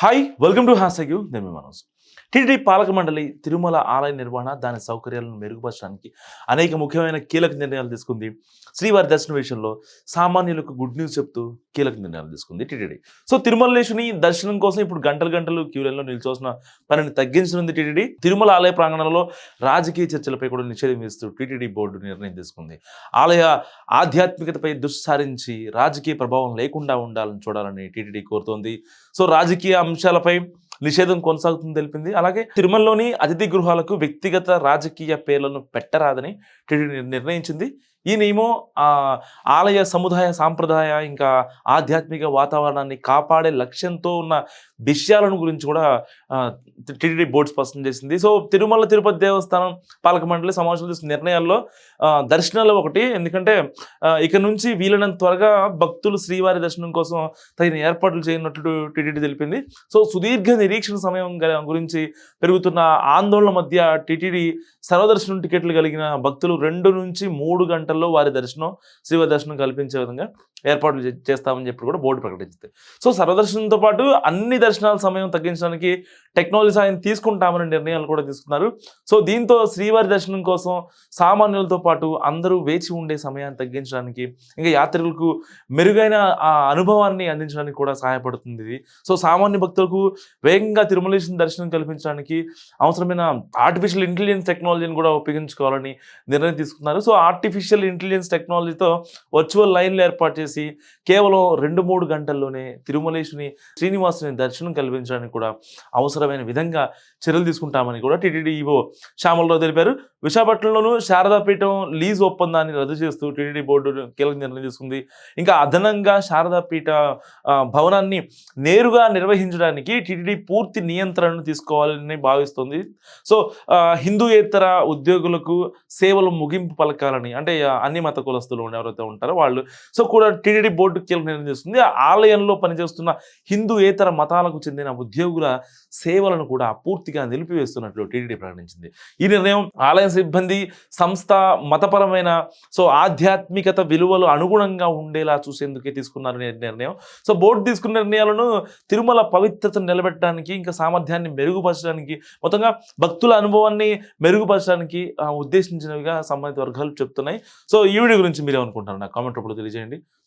Hi, welcome to Hashtag You, TTD పాలక మండలి తిరుమల ఆలయ నిర్వహణ దాని సౌకర్యాలను మెరుగుపరచడానికి అనేక ముఖ్యమైన కీలక నిర్ణయాలు తీసుకుంది. శ్రీవారి దర్శన విషయంలో సామాన్యులకు గుడ్ న్యూస్ చెప్తూ కీలక నిర్ణయాలు తీసుకుంది టీటీడీ. సో తిరుమలేశుని దర్శనం కోసం ఇప్పుడు గంటలు గంటలు క్యూలైన్లో నిల్చోసిన పనిని తగ్గించనుంది టీటీడీ. తిరుమల ఆలయ ప్రాంగణంలో రాజకీయ చర్చలపై కూడా నిషేధం విస్తూ టీటీడీ బోర్డు నిర్ణయం తీసుకుంది. ఆలయ ఆధ్యాత్మికతపై దుస్సారించి రాజకీయ ప్రభావం లేకుండా ఉండాలని చూడాలని టీటీడీ కోరుతోంది. సో రాజకీయ అంశాలపై నిషేధం కొనసాగుతుందని తెలిపింది. అలాగే తిరుమలలోని అతిథి గృహాలకు వ్యక్తిగత రాజకీయ పేర్లను పెట్టరాదని నిర్ణయించింది. ఈ నియమం ఆ, ఆలయ సముదాయ సాంప్రదాయ ఇంకా ఆధ్యాత్మిక వాతావరణాన్ని కాపాడే లక్ష్యంతో ఉన్న విషయాలను గురించి కూడా టీటీడీ బోర్డు స్పష్టం చేసింది. సో తిరుమల తిరుపతి దేవస్థానం పాలక మండలి సమావేశంలో తీసుకున్న నిర్ణయాల్లో దర్శనాలు ఒకటి. ఎందుకంటే ఇక నుంచి వీలైనంత త్వరగా భక్తులు శ్రీవారి దర్శనం కోసం తగిన ఏర్పాట్లు చేయనట్లు టీటీడీ తెలిపింది. సో సుదీర్ఘ నిరీక్షణ సమయం గురించి పెరుగుతున్న ఆందోళన మధ్య టీటీడీ సర్వదర్శనం టికెట్లు కలిగిన భక్తులు రెండు నుంచి మూడు వారి దర్శనం శివ దర్శనం కల్పించే విధంగా ఏర్పాట్లు చేస్తామని చెప్పి కూడా బోర్డు ప్రకటించింది. సో సర్వదర్శనంతో పాటు అన్ని దర్శనాల సమయం తగ్గించడానికి టెక్నాలజీ సాయం తీసుకుంటామని నిర్ణయాలు కూడా తీసుకున్నారు. సో దీంతో శ్రీవారి దర్శనం కోసం సామాన్యులతో పాటు అందరూ వేచి ఉండే సమయాన్ని తగ్గించడానికి ఇంకా యాత్రికులకు మెరుగైన ఆ అనుభవాన్ని అందించడానికి కూడా సహాయపడుతుంది ఇది. సో సామాన్య భక్తులకు వేగంగా తిరుమలేశ్వరం దర్శనం కల్పించడానికి అవసరమైన ఆర్టిఫిషియల్ ఇంటెలిజెన్స్ టెక్నాలజీని కూడా ఉపయోగించుకోవాలని నిర్ణయం తీసుకున్నారు. సో ఆర్టిఫిషియల్ ఇంటెలిజెన్స్ టెక్నాలజీతో వర్చువల్ లైన్లు ఏర్పాటు చేసి కేవలం రెండు మూడు గంటల్లోనే తిరుమలేశుని శ్రీనివాసుని దర్శనం కల్పించడానికి కూడా అవసరమైన విధంగా చర్యలు తీసుకుంటామని కూడా టీటీడీ ఈవో శ్యామలరావు తెలిపారు. విశాఖపట్నంలోనూ శారదాపీఠం లీజ్ ఒప్పందాన్ని రద్దు చేస్తూ టీటీడీ బోర్డు కీలక నిర్ణయం తీసుకుంది. ఇంకా అదనంగా శారదాపీఠ భవనాన్ని నేరుగా నిర్వహించడానికి టీటీడీ పూర్తి నియంత్రణను తీసుకోవాలని భావిస్తుంది. సో హిందూయేతర ఉద్యోగులకు సేవలు ముగింపు పలకాలని అంటే అన్ని మత కులస్తులు ఎవరైతే ఉంటారో వాళ్ళు సో కూడా టీటీడీ బోర్డు కీలక నిర్ణయం చేస్తుంది. ఆలయంలో పనిచేస్తున్న హిందూయేతర మతాలకు చెందిన ఉద్యోగుల సేవలను కూడా పూర్తిగా నిలిపివేస్తున్నట్లు టీటీడీ ప్రకటించింది. ఈ నిర్ణయం ఆలయ సిబ్బంది సంస్థ మతపరమైన సో ఆధ్యాత్మికత విలువలు అనుగుణంగా ఉండేలా చూసేందుకే తీసుకున్నారు నిర్ణయం. సో బోర్డు తీసుకున్న నిర్ణయాలను తిరుమల పవిత్రతను నిలబెట్టడానికి ఇంకా సామర్థ్యాన్ని మెరుగుపరచడానికి మొత్తంగా భక్తుల అనుభవాన్ని మెరుగుపరచడానికి ఉద్దేశించినవిగా సంబంధిత వర్గాలు చెప్తున్నాయి. సో ఈ వీడియో గురించి మీరు ఏమనుకుంటారు నాకు కామెంట్ రూపంలో తెలియజేయండి.